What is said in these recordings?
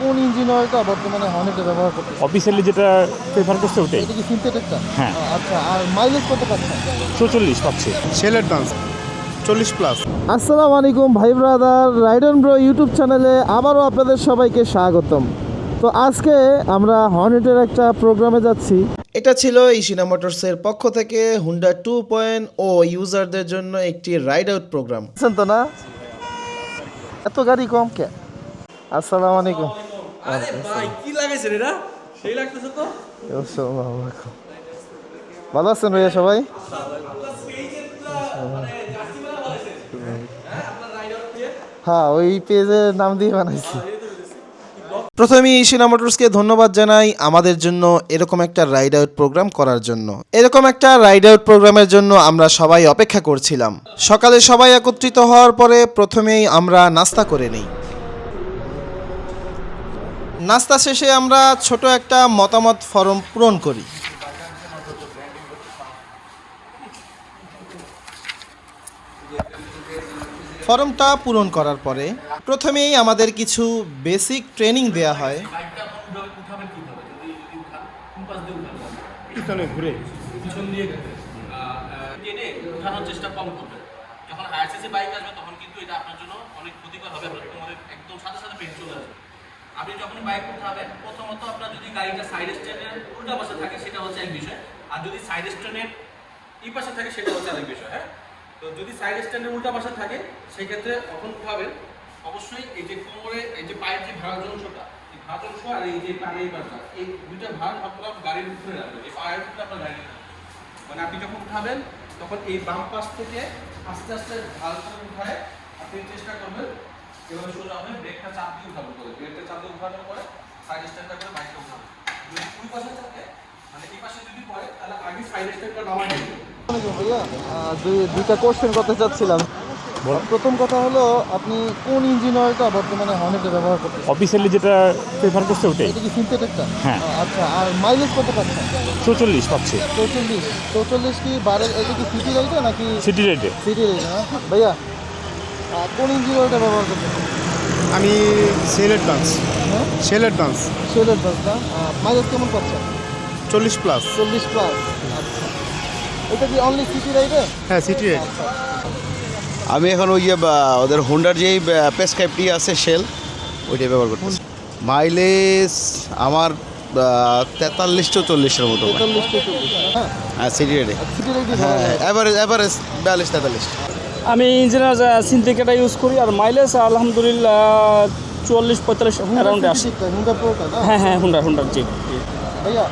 কোন ইঞ্জিন অয়েলটা বর্তমানে হর্নেটে ব্যবহার করতে অফিসিয়ালি যেটা প্রেফার করছে ওটাই। এটা কি সিনথেটিকটা হ্যাঁ। আচ্ছা আর মাইলেজ কত পাচ্ছেন চৌচল্লিশ পাচ্ছে। সেলের ডান্স চল্লিশ প্লাস আসসালামু আলাইকুম ভাই ব্রাদার রাইডন ব্রো ইউটিউব চ্যানেলে আবারও আপনাদের সবাইকে স্বাগতম। তো আজকে আমরা হর্নেটের একটা প্রোগ্রামে যাচ্ছি। এটা ছিল ইশিনা মোটরসের পক্ষ থেকে হুন্ডা টু পয়েন্ট ও ইউজারদের জন্য একটি রাইড আউট প্রোগ্রাম তো না? এত গাড়ি কম কে আসসালামু আলাইকুম। ভাই কি লাগাইছে রে না সেই লাগতেছে তো। আসসালামু আলাইকুম ভালো আছেন ভাইয়া সবাই? হ্যাঁ ওই পেজের নাম দিয়ে বানাইছি। প্রথমে ইশিনা মোটরসকে ধন্যবাদ জানাই আমাদের জন্য এরকম একটা রাইড আউট প্রোগ্রাম করার জন্য। এরকম একটা রাইড আউট প্রোগ্রামের জন্য আমরা সবাই অপেক্ষা করছিলাম। সকালে সবাই একত্রিত হওয়ার পরে প্রথমেই আমরা নাস্তা করে নিই। নাস্তা শেষে আমরা ছোট একটা মতামত ফর্ম পূরণ করি। ফর্মটা পূরণ করার পরে প্রথমেই আমাদের কিছু বেসিক ট্রেনিং দেয়া হয়। ঘুরে। টেনে উঠানোর চেষ্টা কম করবেন যখন আইসিসি বাইক আসবে তখন কিন্তু এটা আপনার জন্য অনেক ক্ষতিকর হবে আপনার একদম সাথে সাথে পেন চলে আসবে। আপনি যখন বাইক উঠাবেন, প্রথমত আপনার যদি গাড়িটা সাইড স্ট্যান্ডের উল্টা পাশে থাকে, সেটা হচ্ছে এক বিষয়। আর যদি সাইড স্ট্যান্ডের এই পাশে থাকে, সেটা হচ্ছে আরেক বিষয় হ্যাঁ? তো যদি সাইড স্ট্যান্ডের উল্টা পাশে থাকে, সেক্ষেত্রে কখন উঠাবেন? অবশ্যই এই যে কোমরে, এই যে পায়ের যে ভাড়া অংশটা, এই ভাঁজ অংশ আর এই যে পায়ের পাশটা, এই দুইটা ভাঁজ আপনার গাড়ির উপরে রাখবেন, এই পায়ের উপরে আপনার গাড়ি মানে আপনি যখন উঠাবেন, তখন এই বাম পাশ থেকে আস্তে আস্তে করে উঠায়, আপনি চেষ্টা করবেন এভাবে সোজা হবে ব্রেকটা চাপ দিয়ে উঠাবেন করে। ব্রেকটা চাপ দিয়ে উঠানোর পরে সাইড স্ট্যান্ডটা করে বাইকটা উঠাবেন যদি দুই পাশে থাকে মানে এই পাশে যদি পড়ে তাহলে আগে সাইড স্ট্যান্ডটা নামাই ভাইয়া দুইটা কোশ্চেন করতে চাচ্ছিলাম প্রথম কথা হলো আপনি কোন ইঞ্জিন অয়েলটা বর্তমানে হর্নেটে ব্যবহার করতেছেন? অফিসিয়ালি যেটা প্রেফার করছে ওটাই। এটা কি সিনথেটিকটা হ্যাঁ। আচ্ছা আর মাইলেজ কত পাচ্ছেন? চৌচল্লিশ পাচ্ছে। চৌচল্লিশ। চৌচল্লিশ কি বারে এটা কি সিটি রাইডে নাকি সিটি রেটে সিটি রাইডে ভাইয়া কোন ইঞ্জিন ব্যবহার করতেছেন আমি সেলের ডান্স হ্যাঁ? সেলের ডান্স শেলের বাসটা মাইলেজ কেমন পাচ্ছেন চল্লিশ প্লাস চল্লিশ প্লাস আচ্ছা। এটা কি অনলি সিটি রাইডে হ্যাঁ সিটি রেট আমি এখন ওই যে ওদের হোন্ডার যেই পেসকাইপটি আছে শেল ওইটাই ব্যবহার করতেছি। মাইলেজ আমার তেতাল্লিশ চল্লিশের মতো। হ্যাঁ। হ্যাঁ সিটি রাইডে হ্যাঁ অ্যাভারেজ অ্যাভারেজ বিয়াল্লিশ তেতাল্লিশ। আমি ইঞ্জিনিয়ার সিনথেটিকটা ইউজ করি আর মাইলেজ আলহামদুলিল্লাহ চুয়াল্লিশ পঁয়তাল্লিশ অ্যারাউন্ডে আসে। হুন্ডা হ্যাঁ হ্যাঁ হুন্ডার হুন্ডার জি। জি। ভাইয়া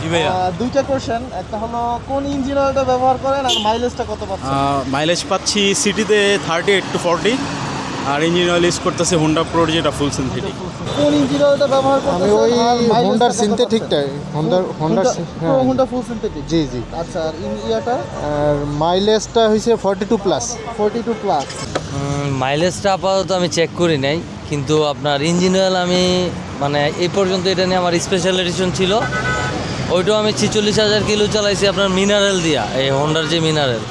জি ভাইয়া। দুইটা কোশ্চেন একটা হলো কোন ইঞ্জিন অয়েলটা ব্যবহার করেন আর মাইলেজটা কত পাচ্ছেন? মাইলেজ পাচ্ছি সিটিতে থার্টি এইট টু ফর্টি আর ইঞ্জিন অয়েল ইউজ করতেছে হোন্ডা প্রোর যেটা ফুল সিনথেটিক কোন ইঞ্জিন অয়েলটা ব্যবহার করতেছেন আমি ওই হোন্ডার সিনথেটিকটাই হোন্ডার হোন্ডার? Pro ফুল সিনথেটিক জি জি। আচ্ছা আর ইয়াটা? আর মাইলেজটা ফর্টি টু প্লাস 42 প্লাস মাইলেজটা আপাতত আমি চেক করি নাই কিন্তু আপনার ইঞ্জিন অয়েল আমি মানে এই পর্যন্ত এটা নিয়ে আমার স্পেশাল এডিশন ছিল। ওইটাও আমি ছিচল্লিশ হাজার কিলো চালাইছি আপনার মিনারেল দিয়া এই হোন্ডার যে মিনারেল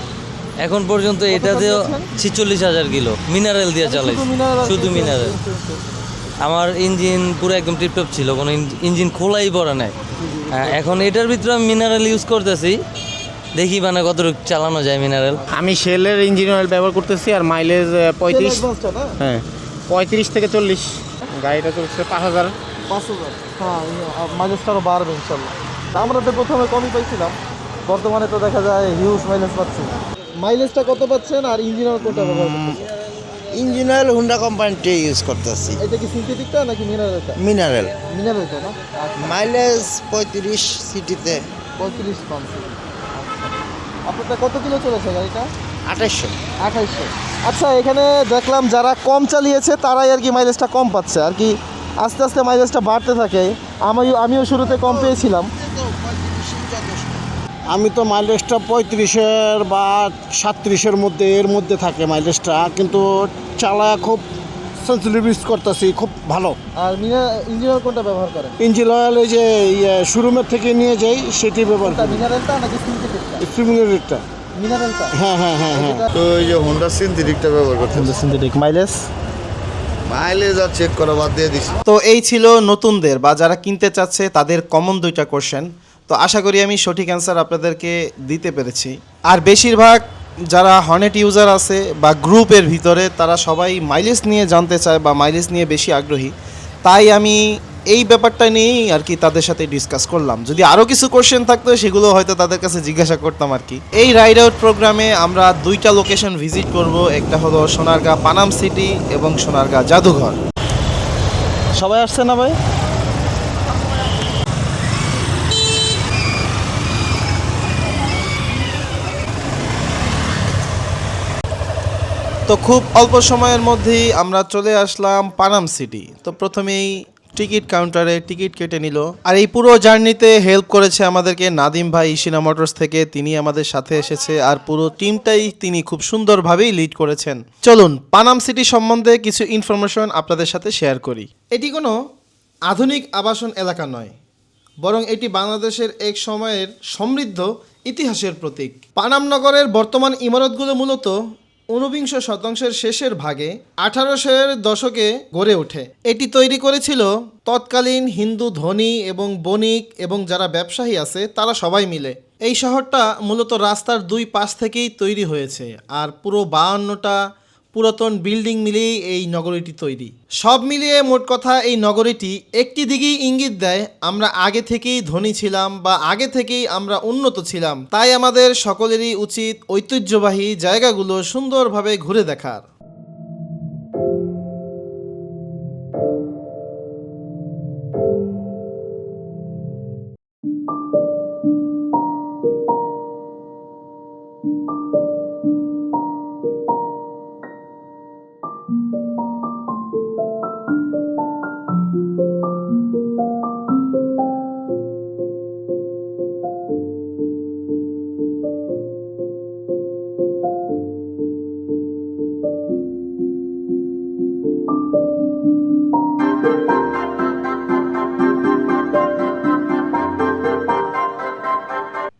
এখন পর্যন্ত এটা দিয়েও ছিচল্লিশ হাজার কিলো মিনারেল দিয়ে mineral শুধু মিনারেল আমার ইঞ্জিন পুরো একদম টিপটপ ছিল কোনো ইঞ্জিন খোলাই পড়ে নাই। হ্যাঁ, এখন এটার ভিতরে আমি মিনারেল ইউজ করতেছি। দেখি মানে কতটুকু চালানো যায় মিনারেল আমি শেলের ইঞ্জিন অয়েল ব্যবহার করতেছি আর মাইলেজ পঁয়ত্রিশ হ্যাঁ পঁয়ত্রিশ থেকে চল্লিশ। গাড়িটা চলছে পাঁচ হাজার। 5000 হ্যাঁ মাইলেজটা আরও বাড়বে ইনশাআল্লাহ তা আমরা তো প্রথমে কমই পাইছিলাম। বর্তমানে তো দেখা যায় হিউজ মাইলেজ পাচ্ছি। মাইলেজটা কত পাচ্ছেন আর ইঞ্জিন অয়েল কোনটা ব্যবহার করতেছেন? ইঞ্জিন অয়েল হোন্ডা কোম্পানিটি ইউজ করতেছি। এটা কি সিনথেটিকটা নাকি মিনারেলটা মিনারেল মিনারেলটা না? আচ্ছা মাইলেজ পঁয়ত্রিশ সিটিতে। পঁয়ত্রিশ পাঁচশো আপনারটা কত কিলো চলেছে গাড়িটা? আঠাশশো আঠাইশশো। আচ্ছা এখানে দেখলাম যারা কম চালিয়েছে তারাই আর কি মাইলেজটা কম পাচ্ছে। আর কি আস্তে আস্তে মাইলেজটা বাড়তে থাকে। আমিও আমিও শুরুতে কম পেয়েছিলাম। আমি তো মাইলেজটা পঁয়ত্রিশের বা সাতত্রিশের মধ্যে এর মধ্যে থাকে মাইলেজটা কিন্তু চালা খুব সেন্সিটিভ ইউজ করতেছি খুব ভালো। আর মিনা ইঞ্জিনিয়ার কোনটা ব্যবহার করেন? ইঞ্জিন অয়েল এই যে শোরুমের থেকে নিয়ে যাই সেটি ব্যবহার করি। মিনারেলটা নাকি সিনথেটিকটা মিনারেলটা হ্যাঁ হ্যাঁ হ্যাঁ হ্যাঁ। তো ওই যে হোন্ডা সিনথেটিকটা ব্যবহার সিনথেটিক মাইলেজ মাইলেজ আর চেক করা বাদ দিয়ে দিছি। তো এই ছিল নতুনদের বা যারা কিনতে চাচ্ছে তাদের কমন দুইটা কোশ্চেন তো আশা করি আমি সঠিক অ্যান্সার আপনাদেরকে দিতে পেরেছি। আর বেশিরভাগ যারা হর্নেট ইউজার আছে বা গ্রুপের ভিতরে, তারা সবাই মাইলেজ নিয়ে জানতে চায় বা মাইলেজ নিয়ে বেশি আগ্রহী। তাই আমি এই ব্যাপারটা নিয়েই আর কি তাদের সাথে ডিসকাস করলাম। যদি আরও কিছু কোশ্চেন থাকতো, সেগুলো হয়তো তাদের কাছে জিজ্ঞাসা করতাম আর কি। এই রাইড আউট প্রোগ্রামে আমরা দুইটা লোকেশন ভিজিট করব। একটা হলো সোনারগাঁ পানাম সিটি এবং সোনারগাঁ জাদুঘর। সবাই আসছে না ভাই? তো খুব অল্প সময়ের মধ্যেই আমরা চলে আসলাম পানাম সিটি। তো প্রথমেই টিকিট কাউন্টারে টিকিট কেটে নিল। আর এই পুরো জার্নিতে হেল্প করেছে আমাদেরকে নাদিম ভাই ইশিনা মোটরস থেকে। তিনি আমাদের সাথে এসেছে আর পুরো টিমটাই তিনি খুব সুন্দরভাবেই লিড করেছেন। চলুন, পানাম সিটি সম্বন্ধে কিছু ইনফরমেশন আপনাদের সাথে শেয়ার করি। এটি কোনো আধুনিক আবাসন এলাকা নয়, বরং এটি বাংলাদেশের এক সময়ের সমৃদ্ধ ইতিহাসের প্রতীক। পানাম নগরের বর্তমান ইমারতগুলো মূলত ঊনবিংশ শতাংশের শেষের ভাগে আঠারোশের দশকে গড়ে ওঠে। এটি তৈরি করেছিল তৎকালীন হিন্দু ধনী এবং বণিক এবং যারা ব্যবসায়ী আছে, তারা সবাই মিলে। এই শহরটা মূলত রাস্তার দুই পাশ থেকেই তৈরি হয়েছে আর পুরো বাহান্নটা পুরাতন বিল্ডিং মিলিয়েই এই নগরীটি তৈরি। সব মিলিয়ে মোট কথা এই নগরীটি একটি দিকেই ইঙ্গিত দেয়, আমরা আগে থেকেই ধনী ছিলাম বা আগে থেকেই আমরা উন্নত ছিলাম। তাই আমাদের সকলেরই উচিত ঐতিহ্যবাহী জায়গাগুলো সুন্দরভাবে ঘুরে দেখার।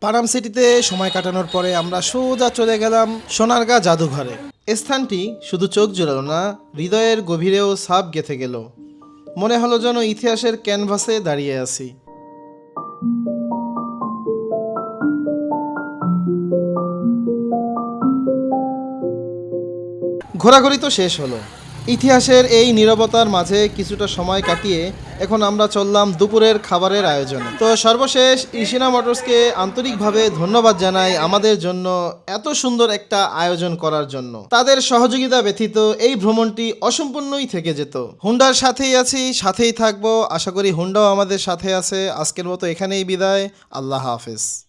পানাম সিটিতে সময় কাটানোর পরে আমরা সোজা চলে গেলাম সোনারগাঁ জাদুঘরে। স্থানটি শুধু চোখ জোড়ালো না, হৃদয়ের গভীরেও সাপ গেথে গেল। মনে হলো যেন ইতিহাসের ক্যানভাসে দাঁড়িয়ে আছি। ঘোরাঘুরি তো শেষ হলো। ইতিহাসের এই নীরবতার মাঝে কিছুটা সময় কাটিয়ে এখন আমরা চললাম দুপুরের খাবারের আয়োজনে। তো সর্বশেষ ইশিনা মোটরসকে আন্তরিকভাবে ধন্যবাদ জানাই আমাদের জন্য এত সুন্দর একটা আয়োজন করার জন্য। তাদের সহযোগিতা ব্যথিত এই ভ্রমণটি অসম্পূর্ণই থেকে যেত। হুন্ডার সাথেই আছি, সাথেই থাকব। আশা করি হুন্ডাও আমাদের সাথে আছে। আজকের মতো এখানেই বিদায়। আল্লাহ হাফেজ।